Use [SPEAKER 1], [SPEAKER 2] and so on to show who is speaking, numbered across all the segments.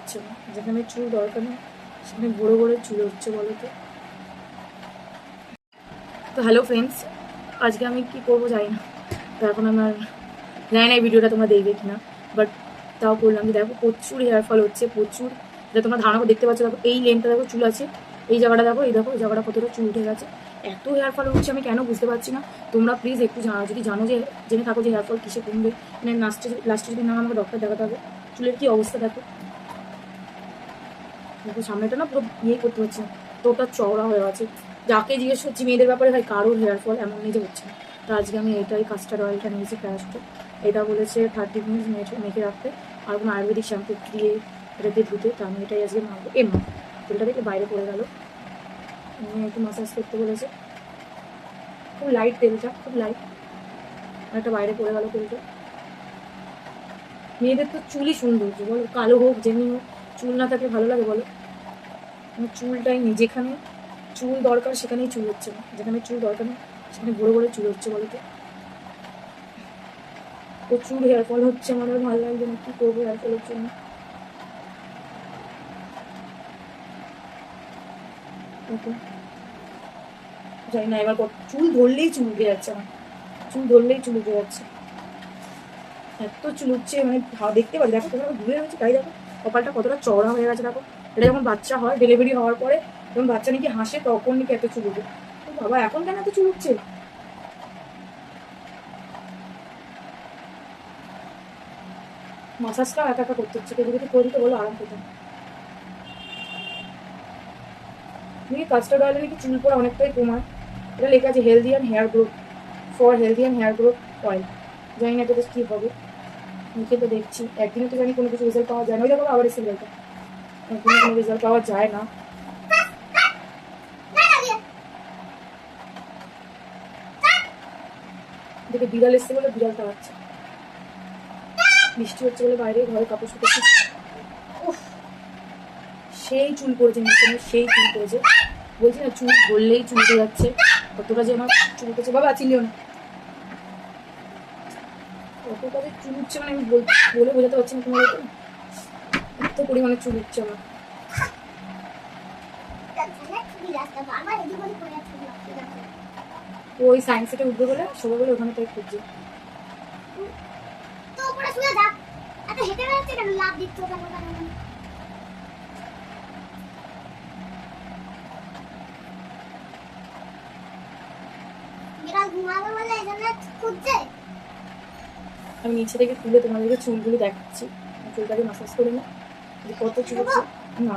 [SPEAKER 1] হচ্ছে না। যেখানে চুল দরকার নেই, সেখানে বড়ো বড়ো চুল হচ্ছে বলো তো। তো হ্যালো ফ্রেন্ডস আজকে আমি কি করব জানি না। তো এখন আমার, জানি না এই ভিডিওটা তোমরা দেখবে কিনা। বাট তাও করলাম যে দেখো প্রচুর হেয়ার ফল হচ্ছে, প্রচুর। যেটা তোমরা ধারণা দেখতে পাচ্ছ, দেখো এই লেনটা দেখো চুল আছে, এই জায়গাটা দেখো, এই দেখো জায়গাটা কতটা চুল উঠে গেছে। এত হেয়ার ফল হচ্ছে, আমি কেন বুঝতে পারছি না। তোমরা প্লিজ একটু জানো যদি জানো যে, জেনে থাকো যে হেয়ার ফল কিসে কমবে। মানে লাস্টে লাস্টে যদি না আমাকে ডক্টর দেখাতে হবে, চুলের কী অবস্থা দেখো। দেখো সামনেটা না পুরো ইয়ে করতে হচ্ছে তোটা চওড়া হয়ে আছে। যাকে জিজ্ঞেস করছি, মেয়েদের ব্যাপারে ভাই কারোর হেয়ার ফল এমন যে হচ্ছে। তো আজকে আমি এটাই কাস্টার্ড অয়েলটা নিয়েছি প্যারাসটা এটা বলেছে থার্টি মিনিটস মেখে মেখে রাখতে। আর কোনো আয়ুর্বেদিক শ্যাম্পু দিয়ে এটা দিয়ে ধুতে, তো আমি এটাই আজকে মাখবো। এ মা, চুলটা দেখে বাইরে পড়ে গেল। একটু মাসাজ করতে বলেছে। খুব লাইট তেলটা, খুব লাইট একটা বাইরে পড়ে গেল তেলটা। মেয়েদের তো চুলই সুন্দর, বলো, কালো হোক, যেমনি হোক। চুল না থাকলে ভালো লাগে বলো? আমার চুলটাই নেই, যেখানে চুল দরকার সেখানেই চুল হচ্ছে না। যেখানে চুল দরকার নেই সেখানে বড়ো বড়ো চুল হচ্ছে বলো তো। প্রচুর হেয়ার ফল হচ্ছে আমার ভালো লাগছে না, কি করব হেয়ার ফলের জন্য। জানি না, এবার চুল ধরলেই চুল উঠে যাচ্ছে আমার। চুল ধরলেই চুল উঠে যাচ্ছে। এত চুল উঠছে মানে দেখতে পাচ্ছি, দেখো তোমরা ঘুরে হয়েছে তাই দেখো। কপালটা কতটা চওড়া হয়ে গেছে দেখো। এটা যখন বাচ্চা হয় ডেলিভারি হওয়ার পরে, যখন বাচ্চা নাকি হাসে, তখন নাকি এত চুল উঠে বাবা, এখন কেন এত চুল উঠছে মাসাজটাও একা একা করতে হচ্ছে, কেউ যদি করে দিতে বলো, আরাম পেতাম তুমি কাস্টার্ড অয়েলে নাকি চুল পড়া অনেকটাই কমায়। এটা লেখা আছে healthy and hair growth for healthy and hair growth oil জানি না এটা কী হবে। মুখে তো দেখছি। একদিনে তো জানি কোনো কিছু রেজাল্ট পাওয়া যায় না। ওই দেখো আবার এসে গেছে একদিনে কোনো রেজাল্ট পাওয়া যায় না। দেখে বিড়াল এসছে বলে বিড়াল তাড়াচ্ছে বৃষ্টি হচ্ছে বলে বাইরে ঘরে কাপড় শুকাচ্ছি সেই চুল পড়েছে নিচে সেই চুল পড়েছে। বলছি না, চুল ধরলেই চুল উঠে যাচ্ছে। কতটা যে আমার চুল উঠেছে। বাবা, চিনলিও না। কতটা যে চুল উঠছে মানে আমি বলে বোঝাতে পারছি না তোমার এত পরিমাণে চুল উঠছে আমার। ওই সায়েন্স সিটে উঠবে বলে? সবাই বলে ওখানে তাই খুঁজছে আমি নিচে থেকে তুলে তোমাদেরকে চুলগুলো দেখাচ্ছি। চুলটাকে মাসাজ করে না যে কত চুল উঠছে না।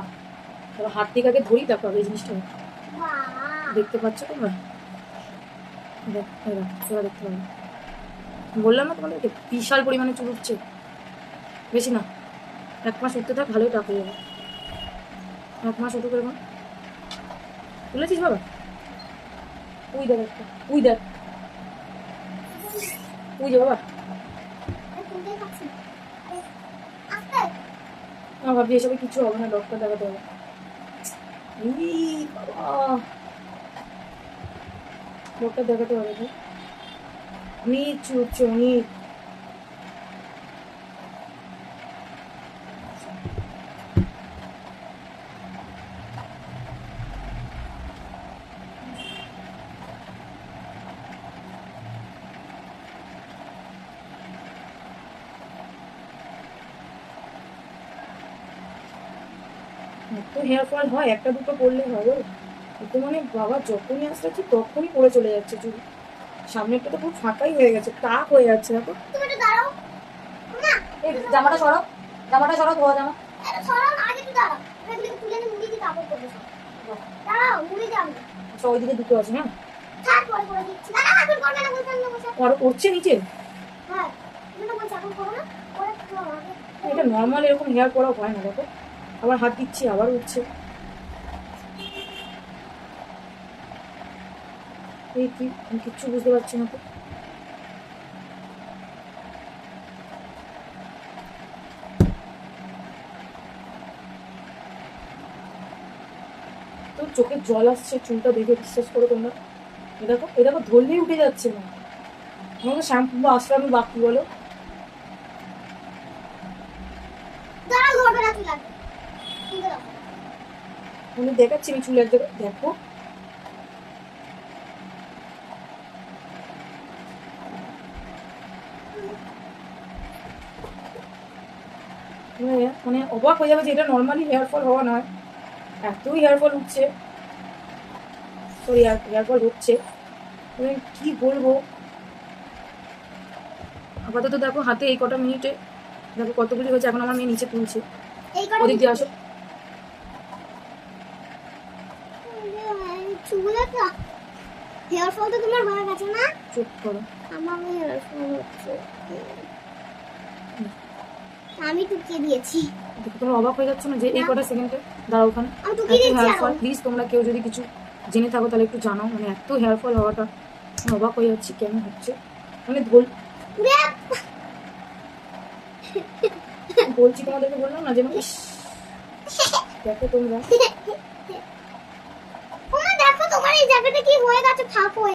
[SPEAKER 1] তারপর হাত থেকে আগে ধরি তারপর এই জিনিসটা দেখতে পাচ্ছ তোমরা? দেখ, দেখো, দেখতে পাবে। বললাম না তোমাদেরকে বিশাল পরিমাণে চুল উঠছে বেশি না। এক মাস উঠতে থাক ভালোই টাকা যাবে। এক মাস উঠে করে তুলেছিস বাবা? উই দেখ একটা। উই দেখ। উই যে বাবা। আমার ভাবছি এসবে কিছু হবে না ডক্টর দেখাতে হবে। ডক্টর দেখাতে হবে তো অনেক চুল এত হেয়ার ফল হয় একটা দুটো করলে হবে কিন্তু মানে বাবা যখনই আসতে আসতেছি তখনই পড়ে চলে যাচ্ছে চুল। সামনেরটা তো পুরো ফাঁকাই হয়ে গেছে টাক হয়ে যাচ্ছে দেখো। এই জামাটা সরাও। জামাটা সরাও ধোয়া জামা। আচ্ছা ওইদিকে দুটো আছে হ্যাঁ? আরও করছে নিচে? এটা নর্মাল এরকম হেয়ার করা হয় না দেখো। আবার হাত দিচ্ছি, আবার উঠছে। কিচ্ছু বুঝতে পারছি না তো। চোখে জল আসছে, চুলটা দেখে বিশ্বাস করো তোমরা। এ দেখো এ দেখো, ধরলেই উঠে যাচ্ছে না আমাকে শ্যাম্পু বা আশ্রামে বাকি, বলো। আমি দেখাচ্ছি আমি চুলের দেখো। মানে মানে অবাক হয়ে যাবে যে এটা নর্মালি হেয়ার ফল হওয়া নয়। এতই হেয়ার ফল উঠছে। সরি হেয়ার ফল হচ্ছে। মানে কি বলব? আপাতত দেখো হাতে এই কটা মিনিটে দেখো কতগুলি হয়েছে এখন আমার মেয়ে নিচে তুলছে। ওদিক দিয়ে আসো।
[SPEAKER 2] তো। হেয়ার ফল তো তোমার হয়ে গেছে না?
[SPEAKER 1] চুপ করো।
[SPEAKER 2] আমার হেয়ার ফল হচ্ছে। আমি টুকিয়ে দিয়েছি।
[SPEAKER 1] তোমরা অবাক হয়ে যাচ্ছ না যে এই কটা সেকেন্ডে দাঁড়াও ওখানে।
[SPEAKER 2] আমি টুকিয়ে দিয়েছি
[SPEAKER 1] হেয়ার ফল। প্লিজ তোমরা কেউ যদি কিছু জেনে থাকো তাহলে একটু জানাও। মানে এত হেয়ার ফল হওয়াটা অবাক হয়ে যাচ্ছি কেন হচ্ছে? মানে ধোল বলছি তোমাদেরকে বললাম না যে মানে দেখো তোমরা।
[SPEAKER 2] ওমা দেখো তোমার এই জায়গাটা কি হয়ে গেছে ফাঁক হয়ে